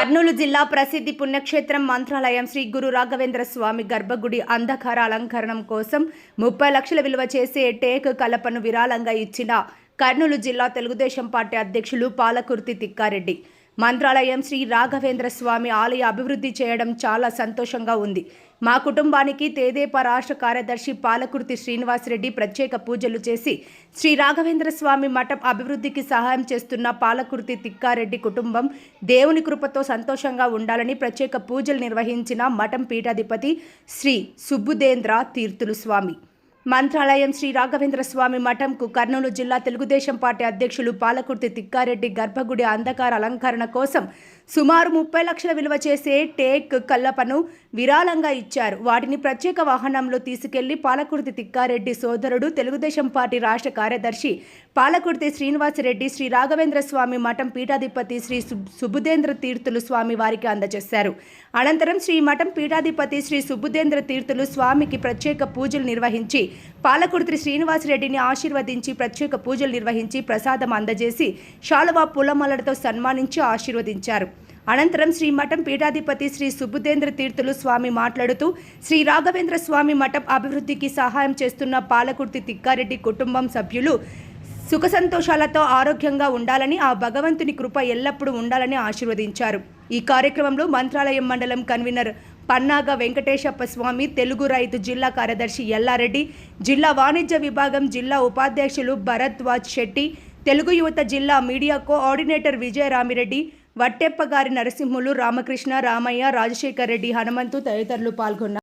కర్నూలు జిల్లా ప్రసిద్ధి పుణ్యక్షేత్రం మంత్రాలయం శ్రీ గురు రాఘవేంద్ర స్వామి గర్భగుడి అంధకార అలంకరణం కోసం ముప్పై లక్షల విలువ చేసే టేక్ కలపను విరాళంగా ఇచ్చిన కర్నూలు జిల్లా తెలుగుదేశం పార్టీ అధ్యక్షులు పాలకుర్తి తిక్కారెడ్డి. మంత్రాలయం శ్రీ రాఘవేంద్ర స్వామి ఆలయ అభివృద్ధి చేయడం చాలా సంతోషంగా ఉంది. మా కుటుంబానికి తేదేపా రాష్ట్ర కార్యదర్శి పాలకుర్తి శ్రీనివాసరెడ్డి ప్రత్యేక పూజలు చేసి శ్రీ రాఘవేంద్ర స్వామి మఠం అభివృద్ధికి సహాయం చేస్తున్న పాలకుర్తి తిక్కారెడ్డి కుటుంబం దేవుని కృపతో సంతోషంగా ఉండాలని ప్రత్యేక పూజలు నిర్వహించిన మఠం పీఠాధిపతి శ్రీ సుబ్బుదేంద్ర తీర్థులు స్వామి. మంత్రాలయం శ్రీ రాఘవేంద్ర స్వామి మఠంకు కర్నూలు జిల్లా తెలుగుదేశం పార్టీ అధ్యక్షులు పాలకుర్తి తిక్కారెడ్డి గర్భగుడి అంధకార అలంకరణ కోసం సుమారు ముప్పై లక్షల విలువ చేసే టేక్ కల్లపను విరాళంగా ఇచ్చారు. వాటిని ప్రత్యేక వాహనంలో తీసుకెళ్ళి పాలకుర్తి తిక్కారెడ్డి సోదరుడు తెలుగుదేశం పార్టీ రాష్ట్ర కార్యదర్శి పాలకుర్తి శ్రీనివాసరెడ్డి శ్రీ రాఘవేంద్ర స్వామి మఠం పీఠాధిపతి శ్రీ సుబుదేంద్ర తీర్థులు స్వామి వారికి అందజేశారు. అనంతరం శ్రీ మఠం పీఠాధిపతి శ్రీ సుబుదేంద్ర తీర్థులు స్వామికి ప్రత్యేక పూజలు నిర్వహించి పాలకుర్తి శ్రీనివాసరెడ్డిని ఆశీర్వదించి ప్రత్యేక పూజలు నిర్వహించి ప్రసాదం అందజేసి శాలువా పూలమాలలతో సన్మానించి ఆశీర్వదించారు. అనంతరం శ్రీ మఠం పీఠాధిపతి శ్రీ సుబ్బుదేంద్ర తీర్థులు స్వామి మాట్లాడుతూ శ్రీ రాఘవేంద్ర స్వామి మఠం అభివృద్ధికి సహాయం చేస్తున్న పాలకుర్తి తిక్కారెడ్డి కుటుంబం సభ్యులు సుఖ సంతోషాలతో ఆరోగ్యంగా ఉండాలని ఆ భగవంతుని కృప ఎల్లప్పుడూ ఉండాలని ఆశీర్వదించారు. ఈ కార్యక్రమంలో మంత్రాలయం మండలం కన్వీనర్ పన్నాగ వెంకటేశప్ప స్వామి తెలుగు రైతు జిల్లా కార్యదర్శి ఎల్లారెడ్డి జిల్లా వాణిజ్య విభాగం జిల్లా ఉపాధ్యక్షులు భరద్వాజ్ శెట్టి తెలుగు యువత జిల్లా మీడియా కోఆర్డినేటర్ విజయరామిరెడ్డి వట్టెప్పగారి నరసింహులు రామకృష్ణ రామయ్య రాజశేఖర్ రెడ్డి హనుమంతు తదితరులు పాల్గొన్నారు.